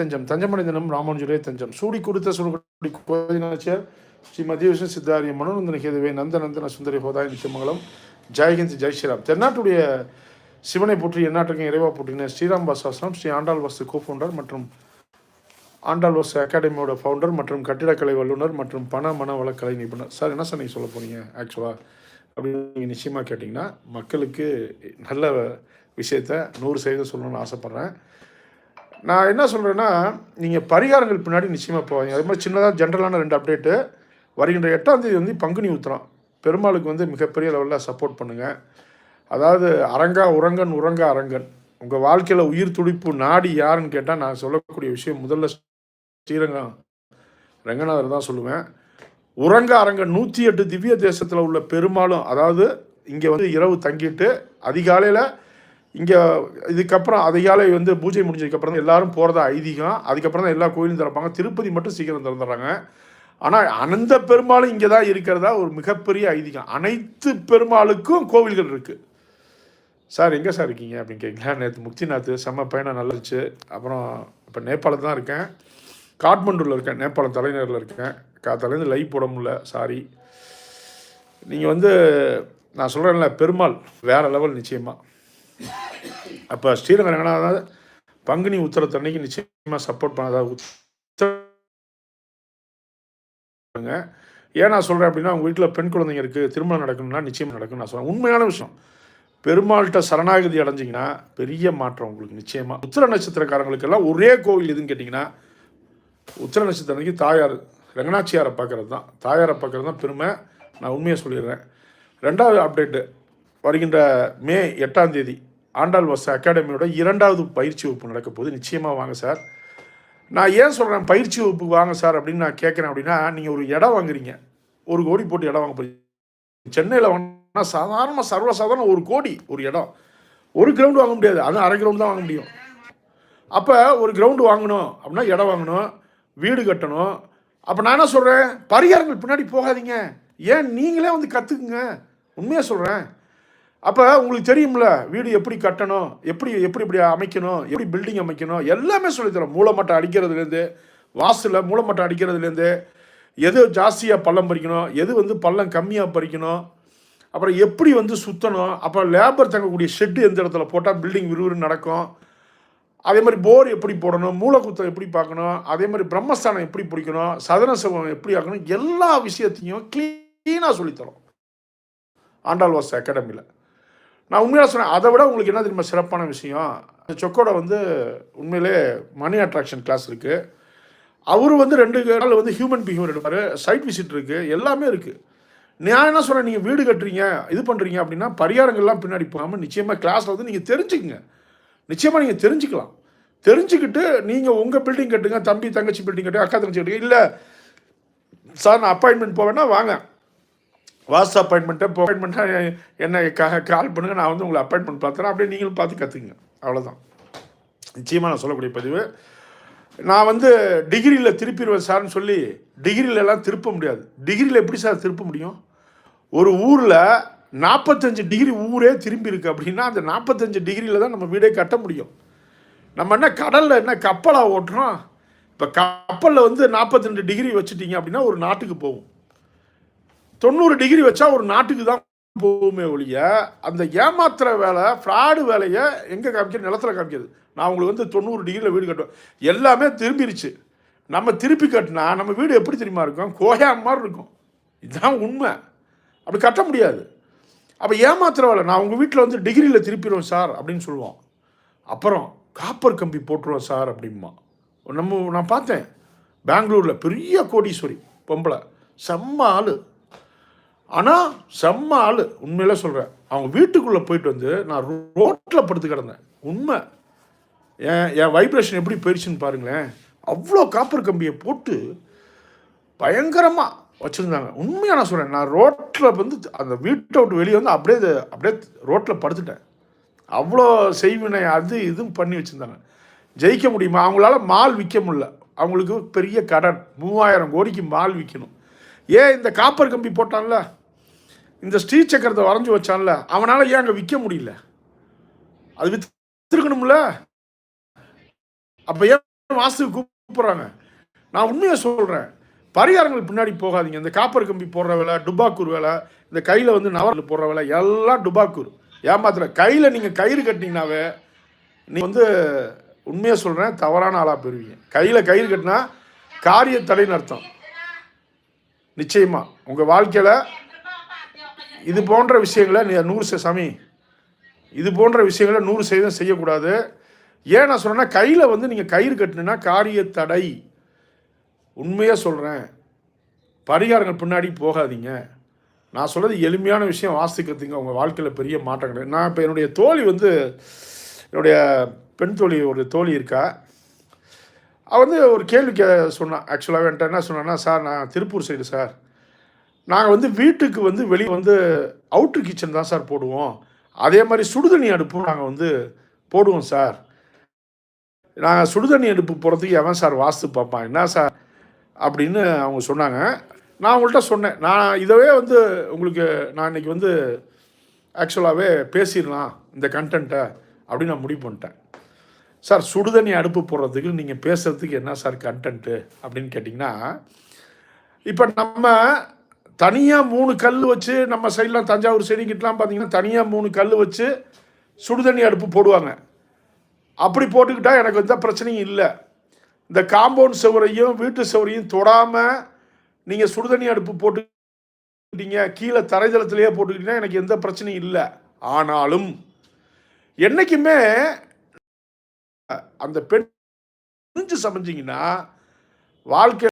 தஞ்சம். தஞ்சமடை ராமானுஜரே தஞ்சம். சூடி கொடுத்த சுருகுடி கோதினாச்சியர் ஸ்ரீ மத்திய விஷ்ணு சித்தாரிய மனோநந்தன கேதுவே நந்த நந்தன சுந்தரி ஹோதாய் நிச்சயமங்கலம் ஜெய்ஹிந்த் ஜெய் ஸ்ரீராம். தென்னாட்டுடைய சிவனை போற்றி எந்நாட்டுக்கும் இறைவா போற்றின ஸ்ரீராம் பாசாசனம் ஸ்ரீ ஆண்டாள் வாஸ்து கோஃபவுண்டர் மற்றும் ஆண்டாள் வாசு அகாடமியோட ஃபவுண்டர் மற்றும் கட்டிடக்கலை வல்லுநர் மற்றும் பண மன வளக்கலை நிபுணர். சார் என்ன சார் நீங்கள் சொல்ல போகிறீங்க ஆக்சுவலாக அப்படின்னு நீங்கள் நிச்சயமாக கேட்டிங்கன்னா மக்களுக்கு நல்ல விஷயத்த நூறு சதவீதம் சொல்லணும்னு ஆசைப்பட்றேன். நான் என்ன சொல்கிறேன்னா நீங்கள் பரிகாரங்கள் பின்னாடி நிச்சயமாக போவாங்க அதே மாதிரி சின்னதாக ஜென்ரலான ரெண்டு அப்டேட்டு வருகின்ற எட்டாம் தேதி வந்து பங்குனி உத்திரம். பெருமாளுக்கு வந்து மிகப்பெரிய லெவலில் சப்போர்ட் பண்ணுங்கள் அதாவது அரங்கா உரங்கன் உரங்கா அரங்கன். உங்கள் வாழ்க்கையில் உயிர் துடிப்பு நாடி யாருன்னு கேட்டால் நான் சொல்லக்கூடிய விஷயம் முதல்ல ஸ்ரீரங்கம். ரங்கநாதர் தான் சொல்லுவேன். உரங்க அரங்கன் நூற்றி எட்டு திவ்ய தேசத்தில் உள்ள பெருமாளும் அதாவது இங்கே வந்து இரவு தங்கிட்டு அதிகாலையில் இங்கே இதுக்கப்புறம் அதிகாலை வந்து பூஜை முடிஞ்சதுக்கப்புறம் தான் எல்லாரும் போகிறதா ஐதீகம். அதுக்கப்புறம் தான் எல்லா கோயிலும் திறப்பாங்க. திருப்பதி மட்டும் சீக்கிரம் திறந்துடுறாங்க. ஆனால் அனந்த பெருமாளும் இங்கே தான் இருக்கிறதா ஒரு மிகப்பெரிய ஐதீகம். அனைத்து பெருமாளுக்கும் கோவில்கள் இருக்குது சார் எங்கே சார் இருக்கீங்க? அப்படின்னு கேட்கல. நேற்று முக்திநாத் செம்ம பயணம் நல்லா இருந்துச்சு. அப்புறம் இப்போ நேபாளத்தில் தான் இருக்கேன். காட்மண்டூரில் இருக்கேன். நேபாளம் தலைநகரில் இருக்கேன். காத்தாலேருந்து லைவ் போட முடியல. சாரி நீங்கள் வந்து நான் சொல்கிறேன்ல பெருமாள் வேறு லெவல் நிச்சயமாக அப்போ ஸ்ரீரங்க ரங்கநாதன் பங்குனி உத்தரத்தன்னைக்கு நிச்சயமாக சப்போர்ட் பண்ணதாக உத்தரங்க ஏன் நான் சொல்கிறேன் அப்படின்னா உங்கள் வீட்டில் பெண் குழந்தைங்க இருக்குது திருமணம் நடக்கணும்னா நிச்சயம் நடக்கும் நான் சொல்கிறேன் உண்மையான விஷயம். பெருமாள்கிட்ட சரணாகதி அடைஞ்சிங்கன்னா பெரிய மாற்றம் உங்களுக்கு நிச்சயமாக உத்திர நட்சத்திரக்காரங்களுக்கெல்லாம் ஒரே கோவில் எதுன்னு கேட்டிங்கன்னா உத்திர நட்சத்திரம் அன்னைக்கு தாயார் ரங்கநாச்சியாரை பார்க்கறது தான். தாயாரை பார்க்குறது தான் பெருமை. நான் உண்மையை சொல்லிடுறேன். ரெண்டாவது அப்டேட்டு வருகின்ற மே எட்டாம் தேதி ஆண்டாள் வச அகாடமியோட இரண்டாவது பயிற்சி வகுப்பு நடக்க போகுது. நிச்சயமாக வாங்க சார். நான் ஏன் சொல்கிறேன் பயிற்சி வகுப்பு வாங்க சார் அப்படின்னு நான் கேட்குறேன் அப்படின்னா நீங்கள் ஒரு இடம் வாங்குறீங்க. ஒரு கோடி போட்டு இடம் வாங்க போகிறீங்க சென்னையில் வாங்கினா சாதாரண சர்வசாதாரண ஒரு கோடி ஒரு இடம். ஒரு கிரவுண்டு வாங்க முடியாது. அதுவும் அரை கிரவுண்டு தான் வாங்க முடியும். அப்போ ஒரு கிரவுண்டு வாங்கணும் அப்படின்னா இடம் வாங்கணும் வீடு கட்டணும். அப்போ நான் என்ன சொல்கிறேன் பரிகாரங்கள் பின்னாடி போகாதீங்க. ஏன்? நீங்களே வந்து கற்றுக்குங்க உண்மையாக சொல்கிறேன் அப்போ உங்களுக்கு தெரியும்ல வீடு எப்படி கட்டணும் எப்படி எப்படி இப்படி அமைக்கணும் எப்படி பில்டிங் அமைக்கணும் எல்லாமே சொல்லித்தரோம் மூலமட்டம் அடிக்கிறதுலேருந்து வாசலில் மூலமட்டம் அடிக்கிறதுலேருந்து எது ஜாஸ்தியாக பள்ளம் பறிக்கணும் எது வந்து பள்ளம் கம்மியாக பறிக்கணும் அப்புறம் எப்படி வந்து சுற்றணும் அப்புறம் லேபர் தங்கக்கூடிய ஷெட்டு எந்த இடத்துல போட்டால் பில்டிங் விறுவிறு நடக்கும் அதே மாதிரி போர் எப்படி போடணும் மூலக்குத்தம் எப்படி பார்க்கணும் அதே மாதிரி பிரம்மஸ்தானம் எப்படி பிடிக்கணும் சதன சபம் எப்படி ஆக்கணும் எல்லா விஷயத்தையும் க்ளீனாக சொல்லித்தரோம் ஆண்டாள் வாஸ் அகாடமியில் நான் உண்மையாக சொன்னேன் அதை விட உங்களுக்கு என்ன தெரியுமா சிறப்பான விஷயம்? சொக்கோட வந்து உண்மையிலே மணி அட்ராக்ஷன் கிளாஸ் இருக்குது அவர் வந்து ரெண்டு நாள் வந்து ஹியூமன் பிஹேவியர் எடுப்பார் சைட் விசிட் இருக்குது எல்லாமே இருக்குது நான் என்ன சொல்கிறேன் நீங்கள் வீடு கட்டுறீங்க இது பண்ணுறீங்க அப்படின்னா பரிகாரங்கள்லாம் பின்னாடி போகாமல் நிச்சயமாக கிளாஸில் வந்து நீங்கள் தெரிஞ்சுக்குங்க. நிச்சயமாக நீங்கள் தெரிஞ்சுக்கலாம். தெரிஞ்சுக்கிட்டு நீங்கள் உங்கள் பில்டிங் கட்டுங்க தம்பி தங்கச்சி பில்டிங் கட்டுங்க அக்கா தங்கச்சி கட்டுங்க. இல்லை சார் நான் அப்பாயின்மெண்ட் போவேன்னா வாங்க. வாட்ஸ் அப்பாயின்மெண்ட்டை இப்போ அப்பாயின்மெண்ட்டாக என்ன கால் பண்ணுங்கள் நான் வந்து உங்களை அப்பாயின்மெண்ட் பார்த்துறேன் அப்படியே நீங்களும் பார்த்து கற்றுக்குங்க அவ்வளோதான் நிச்சயமாக நான் சொல்லக்கூடிய பதிவு. நான் வந்து டிகிரியில் திருப்பிடுவேன் சார்னு சொல்லி டிகிரியிலலாம் திருப்ப முடியாது. டிகிரியில் எப்படி சார் திருப்ப முடியும்? ஒரு ஊரில் நாற்பத்தஞ்சு டிகிரி ஊரே திரும்பி இருக்கு அப்படின்னா அந்த நாற்பத்தஞ்சு டிகிரியில் தான் நம்ம வீடே கட்ட முடியும். நம்ம என்ன கடலில் என்ன கப்பலாக ஓட்டுறோம்? இப்போ கப்பலில் வந்து நாற்பத்தெண்டு டிகிரி வச்சுட்டீங்க அப்படின்னா ஒரு நாட்டுக்கு போகும். தொண்ணூறு டிகிரி வச்சா ஒரு நாட்டுக்கு தான் போகுமே ஒழிய அந்த ஏமாத்துற வேலை ஃப்ராடு வேலையை எங்கே காமிக்கிறது நிலத்தில் காமிக்கிறது நான் உங்களுக்கு வந்து தொண்ணூறு டிகிரியில் வீடு கட்டுவேன். எல்லாமே திரும்பிருச்சு. நம்ம திருப்பி கட்டினா நம்ம வீடு எப்படி தெரியுமா இருக்கும்? கோயா மாதிரி இருக்கும். இதுதான் உண்மை. அப்படி கட்ட முடியாது. அப்போ ஏமாத்துற வேலை நான் உங்கள் வீட்டில் வந்து டிகிரியில் திருப்பிடுவோம் சார் அப்படின்னு சொல்லுவோம். அப்புறம் காப்பர் கம்பி போட்டுருவோம் சார் அப்படிம்பா நம்ம நான் பார்த்தேன். பெங்களூரில் பெரிய கோடீஸ்வரி பொம்பளை. செம்ம ஆள். ஆனால் செம்ம ஆள். உண்மையில சொல்கிறேன் அவங்க வீட்டுக்குள்ளே போயிட்டு வந்து நான் ரோட்டில் படுத்து கிடந்தேன். உண்மை. என் என் வைப்ரேஷன் எப்படி போயிடுச்சுன்னு பாருங்களேன். அவ்வளோ காப்பர் கம்பியை போட்டு பயங்கரமாக வச்சுருந்தாங்க. உண்மையாக நான் சொல்கிறேன் நான் ரோட்டில் வந்து அந்த வீட்டை விட்டு வெளியே வந்து அப்படியே இது- அப்படியே ரோட்டில் படுத்துட்டேன். அவ்வளோ செய்வினை அது இதுவும் பண்ணி வச்சுருந்தாங்க. ஜெயிக்க முடியுமா? அவங்களால மால் விற்க முடியல. அவங்களுக்கு பெரிய கடன். மூவாயிரம் கோடிக்கு மால் விற்கணும் ஏன் இந்த காப்பர் கம்பி போட்டான்ல? இந்த ஸ்ரீ சக்கரத்தை வரைஞ்சி வச்சான்ல அவனால் ஏன் அங்கே விற்க முடியல? அது விற்றுக்கணும்ல அப்போ ஏன் வாஸ்துக்கு கூப்பிட்றாங்க? நான் உண்மையை சொல்கிறேன் பரிகாரங்கள் பின்னாடி போகாதீங்க. இந்த காப்பர் கம்பி போடுற வேலை டுபாக்கூர் வேலை இந்த கையில் வந்து நவரில் போடுற வேலை எல்லாம் டுபாக்கூர். ஏமாத்துற கையில் நீங்கள் கயிறு கட்டினீங்கனாவே நீ வந்து உண்மையாக சொல்கிறேன் தவறான ஆளாக பெறுவீங்க கையில் கயிறு கட்டினா காரிய தடைன்னு அர்த்தம். நிச்சயமாக உங்கள் வாழ்க்கையில் இது போன்ற விஷயங்களை நீ நூறு சாமி இது போன்ற விஷயங்களை நூறு சதவீதம் செய்யக்கூடாது. ஏன் நான் சொல்கிறேன்னா கையில் வந்து நீங்கள் கயிறு கட்டினா காரிய தடை. உண்மையாக சொல்கிறேன் பரிகாரங்கள் பின்னாடி போகாதீங்க. நான் சொல்கிறது எளிமையான விஷயம் வாசிக்கிறதுங்க உங்கள் வாழ்க்கையில் பெரிய மாற்றம் கிடையாது. நான் இப்போ என்னுடைய தோழி வந்து என்னுடைய பெண் தோழி ஒரு தோழி இருக்கா. அவள் வந்து ஒரு கேள்வி கே சொன்னான் ஆக்சுவலாக என்கிட்ட என்ன சொன்னான்னா சார் நான் திருப்பூர் சைடு சார். நாங்கள் வந்து வீட்டுக்கு வந்து வெளியே வந்து அவுட்ரு கிச்சன் தான் சார் போடுவோம். அதே மாதிரி சுடுதண்ணி அடுப்பும் நாங்கள் வந்து போடுவோம் சார். நாங்கள் சுடுதண்ணி அடுப்பு போகிறதுக்கு எவன் சார் வாஸ்து பார்ப்பான்? என்ன சார்? அப்படின்னு அவங்க சொன்னாங்க. நான் அவங்கள்ட்ட சொன்னேன். நான் இதவே வந்து உங்களுக்கு நான் இன்னைக்கு வந்து ஆக்சுவலாகவே பேசிடலாம் இந்த கண்டென்ட்டை அப்படின்னு நான் முடிவு பண்ணிட்டேன். சார் சுடுதண்ணி அடுப்பு போடுறதுக்கு நீங்கள் பேசுகிறதுக்கு என்ன சார் கண்டென்ட்டு அப்படின்னு கேட்டிங்கன்னா இப்போ நம்ம தனியாக மூணு கல் வச்சு நம்ம சைட்லாம் தஞ்சாவூர் சைடுங்கிட்டலாம் பார்த்தீங்கன்னா தனியாக மூணு கல் வச்சு சுடுதண்ணி அடுப்பு போடுவாங்க. அப்படி போட்டுக்கிட்டா எனக்கு எந்த பிரச்சனையும் இல்லை. இந்த காம்பவுண்ட் சுவரையும் வீட்டு சுவரையும் தொடாமல் நீங்கள் சுடுதண்ணி அடுப்பு போட்டுக்கிட்டீங்க கீழே தரைதளத்திலேயே போட்டுக்கிட்டீங்கன்னா எனக்கு எந்த பிரச்சனையும் இல்லை. ஆனாலும் என்றைக்குமே அந்த பெண் புரிஞ்சு சமைஞ்சிங்கன்னா வாழ்க்கை